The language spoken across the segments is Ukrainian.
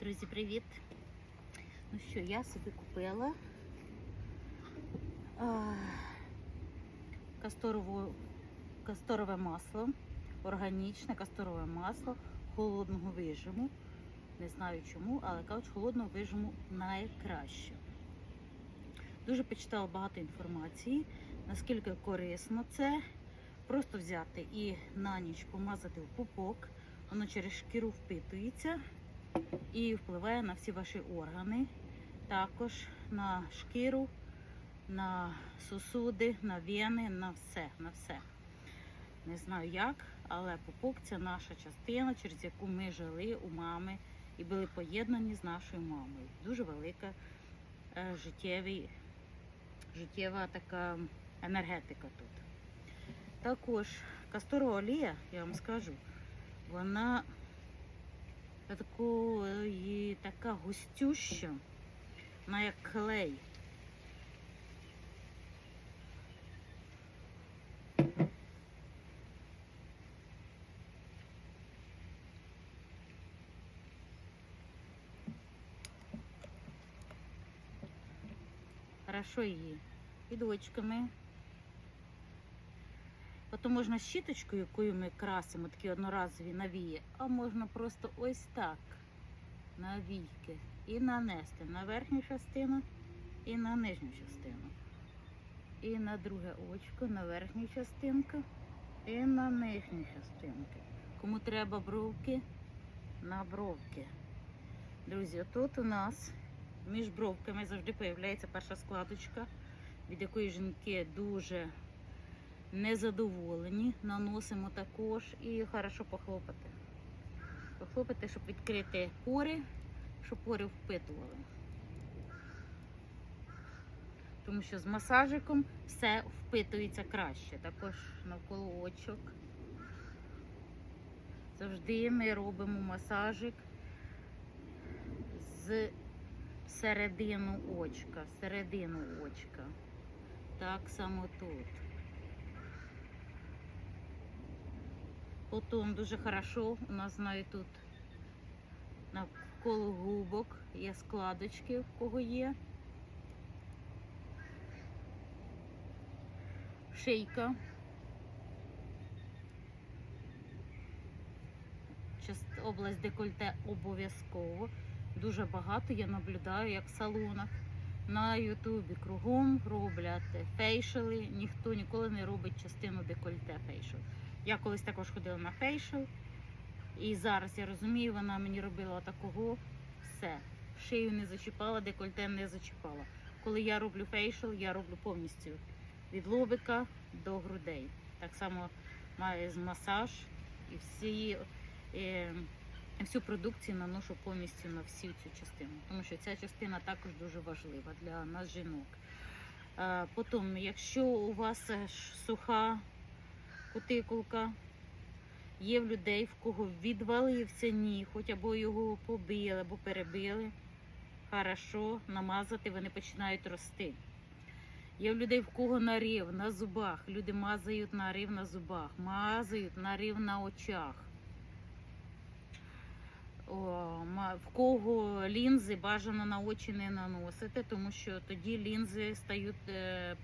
Друзі, привіт! Ну що, я собі купила а, касторову, касторове масло, органічне касторове масло холодного вижиму. Не знаю чому, але кажуть, холодного вижиму найкраще. Дуже почитала багато інформації, наскільки корисно це. Просто взяти і на ніч помазати в пупок, воно через шкіру впитується і впливає на всі ваші органи, також на шкіру, на сосуди, на вени, на все, на все. Не знаю як, але пупок це наша частина, через яку ми жили у мами і були поєднані з нашою мамою. Дуже велика е, життєвий, життєва така енергетика тут. Також касторова олія, я вам скажу, вона такої, така густюща, вона як клей. Хорошо її підочками. Потім можна щіточкою, якою ми красимо, такі одноразові навії, а можна просто ось так на війки і нанести на верхню частину і на нижню частину. І на друге очко, на верхню частинку і на нижню частинку. Кому треба бровки, на бровки. Друзі, тут у нас між бровками завжди появляється перша складочка, від якої жінки дуже незадоволені. Наносимо також і хорошо похлопати. Похлопати, щоб відкрити пори, щоб пори впитували. Тому що з масажиком все впитується краще. Також навколо очок. Завжди ми робимо масажик з середину очка, середину очка. Так само тут. Потім дуже хорошо у нас знаю тут навколо губок є складочки, в кого є. Шийка. Область декольте обов'язково. Дуже багато я наблюдаю, як в салонах. На Ютубі кругом роблять фейшали. Ніхто ніколи не робить частину декольте фейшл. Я колись також ходила на фейшл. І зараз я розумію, вона мені робила такого все. Шию не зачіпала, декольте не зачіпала. Коли я роблю фейшл, я роблю повністю від лобика до грудей. Так само маю масаж і всі, е, всю продукцію наношу повністю на всю цю частину. Тому що ця частина також дуже важлива для нас жінок. Е, Потім, якщо у вас е, суха кутикулка, є в людей, в кого відвалився ніготь, або його побили, або перебили. Хорошо намазати, вони починають рости. Є в людей, в кого нарив на зубах. Люди мазають нарив на зубах, мазають нарив на очах. О, в кого лінзи бажано на очі не наносити, тому що тоді лінзи стають е,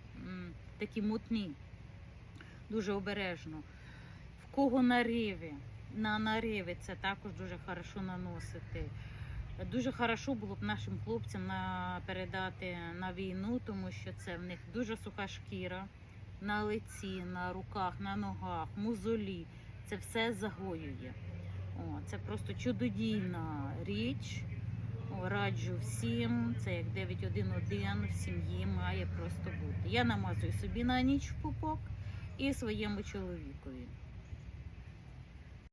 такі мутні. Дуже обережно. В кого нариви, на нариви це також дуже хорошо наносити. Дуже хорошо було б нашим хлопцям на, передати на війну, тому що це в них дуже суха шкіра на лиці, на руках, на ногах, мозолі. Це все загоює. О, це просто чудодійна річ. О, раджу всім. Це як 911 в сім'ї має просто бути. Я намазую собі на ніч в пупок і своєму чоловікові.